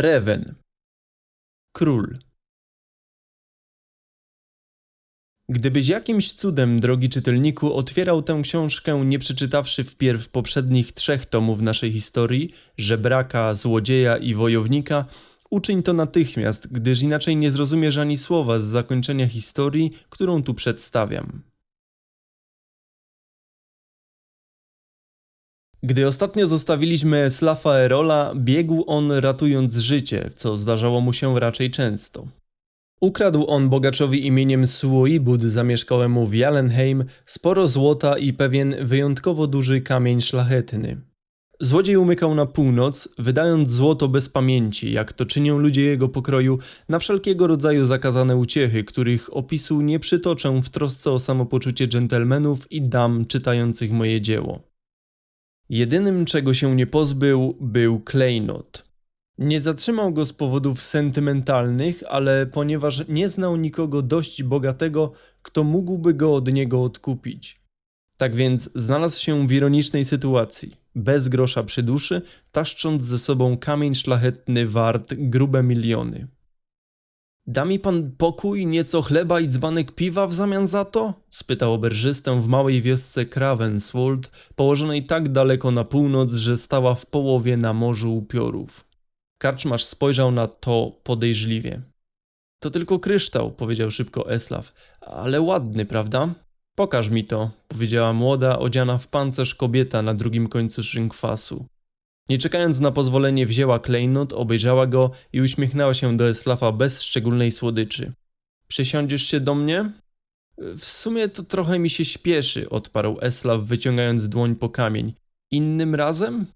Rewen. Król. Gdybyś jakimś cudem, drogi czytelniku, otwierał tę książkę, nie przeczytawszy wpierw poprzednich trzech tomów naszej historii, żebraka, złodzieja i wojownika, uczyń to natychmiast, gdyż inaczej nie zrozumiesz ani słowa z zakończenia historii, którą tu przedstawiam. Gdy ostatnio zostawiliśmy Slafa Erola, biegł on ratując życie, co zdarzało mu się raczej często. Ukradł on bogaczowi imieniem Suoibud zamieszkałemu w Jalenheim sporo złota i pewien wyjątkowo duży kamień szlachetny. Złodziej umykał na północ, wydając złoto bez pamięci, jak to czynią ludzie jego pokroju, na wszelkiego rodzaju zakazane uciechy, których opisu nie przytoczę w trosce o samopoczucie dżentelmenów i dam czytających moje dzieło. Jedynym, czego się nie pozbył, był klejnot. Nie zatrzymał go z powodów sentymentalnych, ale ponieważ nie znał nikogo dość bogatego, kto mógłby go od niego odkupić. Tak więc znalazł się w ironicznej sytuacji, bez grosza przy duszy, taszcząc ze sobą kamień szlachetny wart grube miliony. Da mi pan pokój, nieco chleba i dzbanek piwa w zamian za to? spytał oberżystę w małej wiosce Kravenswold, położonej tak daleko na północ, że stała w połowie na morzu upiorów. Karczmarz spojrzał na to podejrzliwie. To tylko kryształ, powiedział szybko Eslaw, ale ładny, prawda? Pokaż mi to, powiedziała młoda, odziana w pancerz kobieta na drugim końcu szynkwasu. Nie czekając na pozwolenie wzięła klejnot, obejrzała go i uśmiechnęła się do Eslafa bez szczególnej słodyczy. Przysiądziesz się do mnie? W sumie to trochę mi się śpieszy, odparł Eslaf wyciągając dłoń po kamień. Innym razem?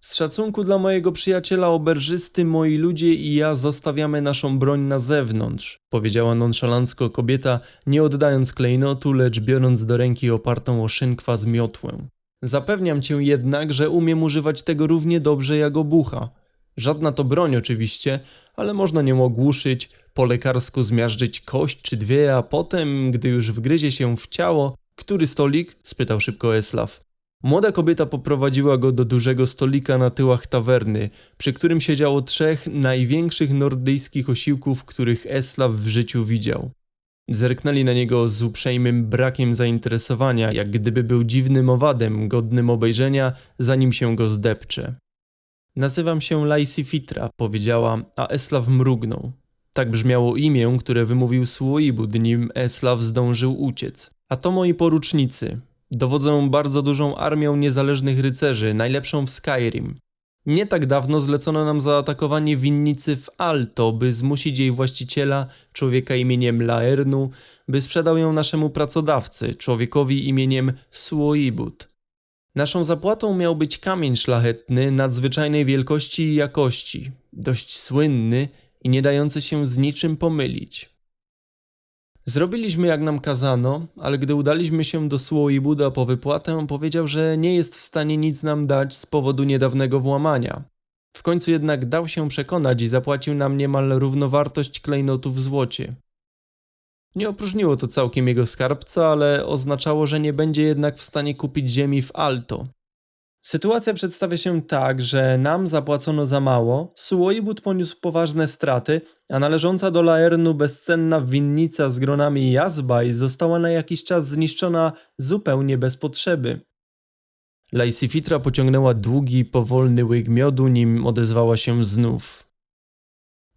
Z szacunku dla mojego przyjaciela oberżysty, moi ludzie i ja zostawiamy naszą broń na zewnątrz, powiedziała nonszalancko kobieta, nie oddając klejnotu, lecz biorąc do ręki opartą o szynkwa z miotłę. Zapewniam cię jednak, że umiem używać tego równie dobrze jak obucha. Żadna to broń oczywiście, ale można nią ogłuszyć, po lekarsku zmiażdżyć kość czy dwie, a potem, gdy już wgryzie się w ciało... Który stolik? spytał szybko Eslaw. Młoda kobieta poprowadziła go do dużego stolika na tyłach tawerny, przy którym siedziało trzech największych nordyjskich osiłków, których Eslaw w życiu widział. Zerknęli na niego z uprzejmym brakiem zainteresowania, jak gdyby był dziwnym owadem, godnym obejrzenia, zanim się go zdepcze. Nazywam się Lacey Fitra, powiedziała, a Eslaw mrugnął. Tak brzmiało imię, które wymówił Słoibud, nim Eslaw zdążył uciec. A to moi porucznicy. Dowodzą bardzo dużą armią niezależnych rycerzy, najlepszą w Skyrim. Nie tak dawno zlecono nam zaatakowanie winnicy w Alto, by zmusić jej właściciela, człowieka imieniem Laernu, by sprzedał ją naszemu pracodawcy, człowiekowi imieniem Suoibut. Naszą zapłatą miał być kamień szlachetny nadzwyczajnej wielkości i jakości, dość słynny i nie dający się z niczym pomylić. Zrobiliśmy jak nam kazano, ale gdy udaliśmy się do Buda po wypłatę, powiedział, że nie jest w stanie nic nam dać z powodu niedawnego włamania. W końcu jednak dał się przekonać i zapłacił nam niemal równowartość klejnotów w złocie. Nie opróżniło to całkiem jego skarbca, ale oznaczało, że nie będzie jednak w stanie kupić ziemi w Alto, Sytuacja przedstawia się tak, że nam zapłacono za mało, Suoibud poniósł poważne straty, a należąca do Laernu bezcenna winnica z gronami Jazbaj została na jakiś czas zniszczona zupełnie bez potrzeby. Laisifitra pociągnęła długi, powolny łyk miodu, nim odezwała się znów.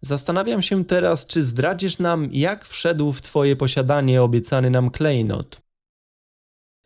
Zastanawiam się teraz, czy zdradzisz nam, jak wszedł w twoje posiadanie obiecany nam klejnot.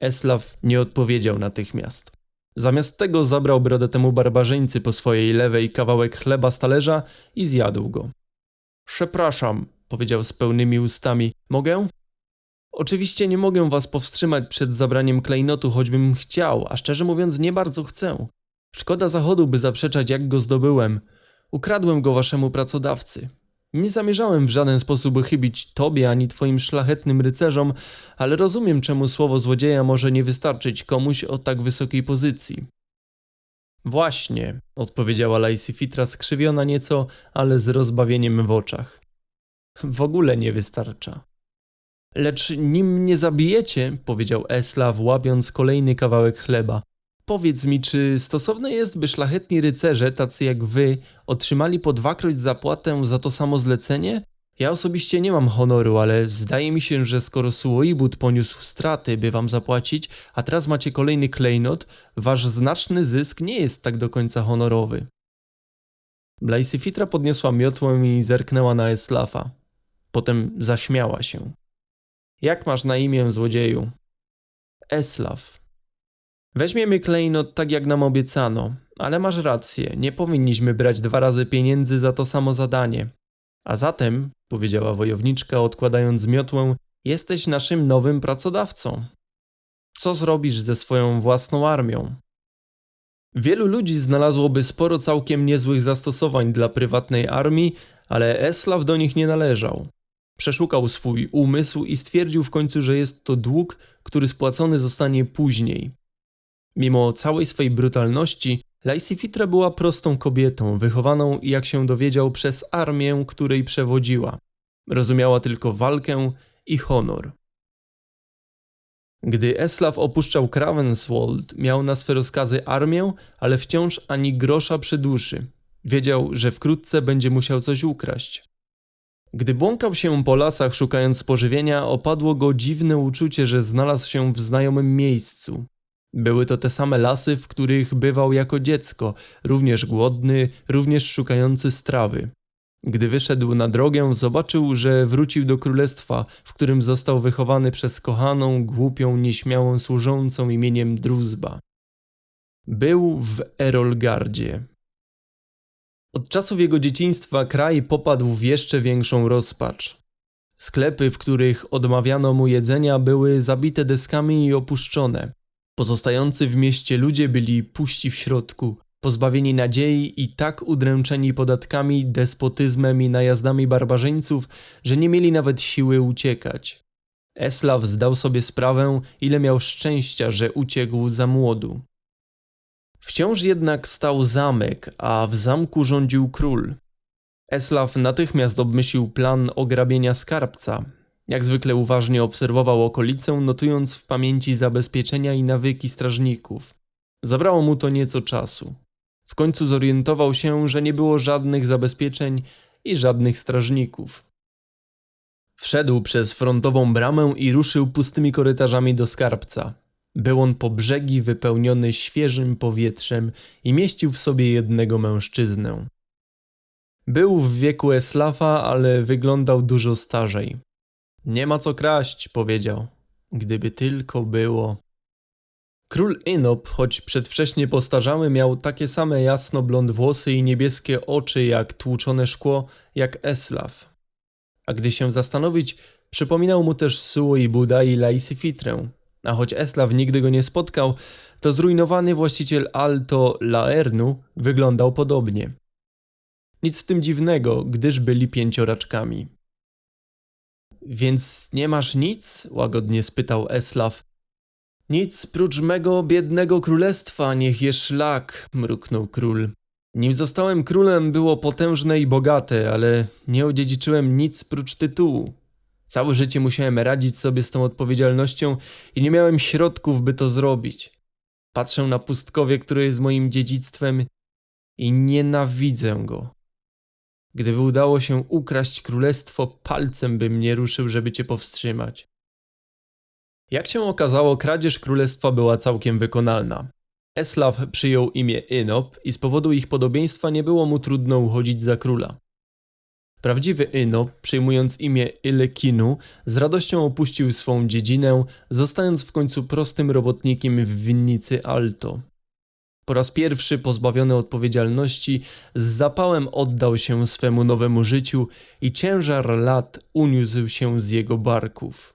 Eslaw nie odpowiedział natychmiast. Zamiast tego zabrał temu barbarzyńcy po swojej lewej kawałek chleba z talerza i zjadł go. Przepraszam, powiedział z pełnymi ustami. Mogę? Oczywiście nie mogę was powstrzymać przed zabraniem klejnotu, choćbym chciał, a szczerze mówiąc nie bardzo chcę. Szkoda zachodu, by zaprzeczać, jak go zdobyłem. Ukradłem go waszemu pracodawcy. Nie zamierzałem w żaden sposób chybić tobie ani twoim szlachetnym rycerzom, ale rozumiem, czemu słowo złodzieja może nie wystarczyć komuś o tak wysokiej pozycji. Właśnie, odpowiedziała Lacey Fitra skrzywiona nieco, ale z rozbawieniem w oczach. W ogóle nie wystarcza. Lecz nim mnie zabijecie, powiedział Eslaw, łapiąc kolejny kawałek chleba, Powiedz mi, czy stosowne jest, by szlachetni rycerze, tacy jak wy, otrzymali po dwakroć zapłatę za to samo zlecenie? Ja osobiście nie mam honoru, ale zdaje mi się, że skoro Suoibud poniósł straty, by wam zapłacić, a teraz macie kolejny klejnot, wasz znaczny zysk nie jest tak do końca honorowy. Blajsyfitra podniosła miotłę i zerknęła na Eslafa. Potem zaśmiała się. Jak masz na imię, złodzieju? Eslaf. Weźmiemy klejnot tak jak nam obiecano, ale masz rację, nie powinniśmy brać dwa razy pieniędzy za to samo zadanie. A zatem, powiedziała wojowniczka, odkładając miotłę, jesteś naszym nowym pracodawcą. Co zrobisz ze swoją własną armią? Wielu ludzi znalazłoby sporo całkiem niezłych zastosowań dla prywatnej armii, ale Eslaw do nich nie należał. Przeszukał swój umysł i stwierdził w końcu, że jest to dług, który spłacony zostanie później. Mimo całej swej brutalności, Lysifitra była prostą kobietą, wychowaną, jak się dowiedział, przez armię, której przewodziła. Rozumiała tylko walkę i honor. Gdy Eslaw opuszczał Kravenswold, miał na swe rozkazy armię, ale wciąż ani grosza przy duszy. Wiedział, że wkrótce będzie musiał coś ukraść. Gdy błąkał się po lasach szukając pożywienia, opadło go dziwne uczucie, że znalazł się w znajomym miejscu. Były to te same lasy, w których bywał jako dziecko, również głodny, również szukający strawy. Gdy wyszedł na drogę, zobaczył, że wrócił do królestwa, w którym został wychowany przez kochaną, głupią, nieśmiałą służącą imieniem Druzba. Był w Erolgardzie. Od czasów jego dzieciństwa kraj popadł w jeszcze większą rozpacz. Sklepy, w których odmawiano mu jedzenia, były zabite deskami i opuszczone. Pozostający w mieście ludzie byli puści w środku, pozbawieni nadziei i tak udręczeni podatkami, despotyzmem i najazdami barbarzyńców, że nie mieli nawet siły uciekać. Eslaw zdał sobie sprawę, ile miał szczęścia, że uciekł za młodu. Wciąż jednak stał zamek, a w zamku rządził król. Eslaw natychmiast obmyślił plan ograbienia skarbca. Jak zwykle uważnie obserwował okolicę, notując w pamięci zabezpieczenia i nawyki strażników. Zabrało mu to nieco czasu. W końcu zorientował się, że nie było żadnych zabezpieczeń i żadnych strażników. Wszedł przez frontową bramę i ruszył pustymi korytarzami do skarbca. Był on po brzegi wypełniony świeżym powietrzem i mieścił w sobie jednego mężczyznę. Był w wieku Eslafa, ale wyglądał dużo starzej. Nie ma co kraść, powiedział. Gdyby tylko było. Król Inop, choć przedwcześnie postarzały, miał takie same jasno blond włosy i niebieskie oczy jak tłuczone szkło, jak Eslaw. A gdy się zastanowić, przypominał mu też Suo i Buda i Laisyfitrę. A choć Eslaw nigdy go nie spotkał, to zrujnowany właściciel Alto Laernu wyglądał podobnie. Nic w tym dziwnego, gdyż byli pięcioraczkami. Więc nie masz nic? łagodnie spytał Eslaw. Nic prócz mego biednego królestwa, niech je szlak, mruknął król. Nim zostałem królem, było potężne i bogate, ale nie odziedziczyłem nic prócz tytułu. Całe życie musiałem radzić sobie z tą odpowiedzialnością i nie miałem środków, by to zrobić. Patrzę na pustkowie, które jest moim dziedzictwem i nienawidzę go. Gdyby udało się ukraść królestwo, palcem bym nie ruszył, żeby cię powstrzymać. Jak się okazało, kradzież królestwa była całkiem wykonalna. Eslaw przyjął imię Inop i z powodu ich podobieństwa nie było mu trudno uchodzić za króla. Prawdziwy Inop, przyjmując imię Ilekinu, z radością opuścił swą dziedzinę, zostając w końcu prostym robotnikiem w winnicy Alto. Po raz pierwszy pozbawiony odpowiedzialności, z zapałem oddał się swemu nowemu życiu i ciężar lat uniósł się z jego barków.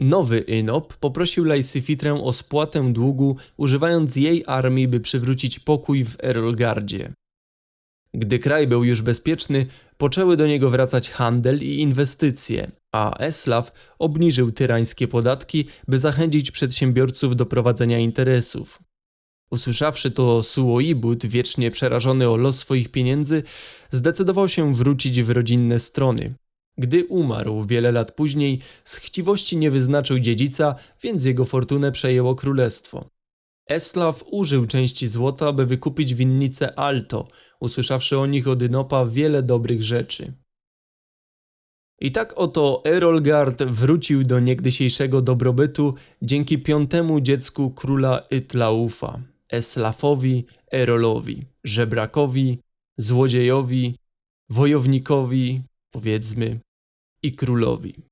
Nowy Inop poprosił Laisyfitrę o spłatę długu, używając jej armii, by przywrócić pokój w Erolgardzie. Gdy kraj był już bezpieczny, poczęły do niego wracać handel i inwestycje, a Eslaw obniżył tyrańskie podatki, by zachęcić przedsiębiorców do prowadzenia interesów. Usłyszawszy to Suoibud, wiecznie przerażony o los swoich pieniędzy, zdecydował się wrócić w rodzinne strony. Gdy umarł wiele lat później, z chciwości nie wyznaczył dziedzica, więc jego fortunę przejęło królestwo. Eslaw użył części złota, by wykupić winnicę Alto, usłyszawszy o nich od Ynopa wiele dobrych rzeczy. I tak oto Erolgard wrócił do niegdysiejszego dobrobytu dzięki piątemu dziecku króla Ytlaufa, Eslafowi Erolowi, żebrakowi, złodziejowi, wojownikowi, powiedzmy, i królowi.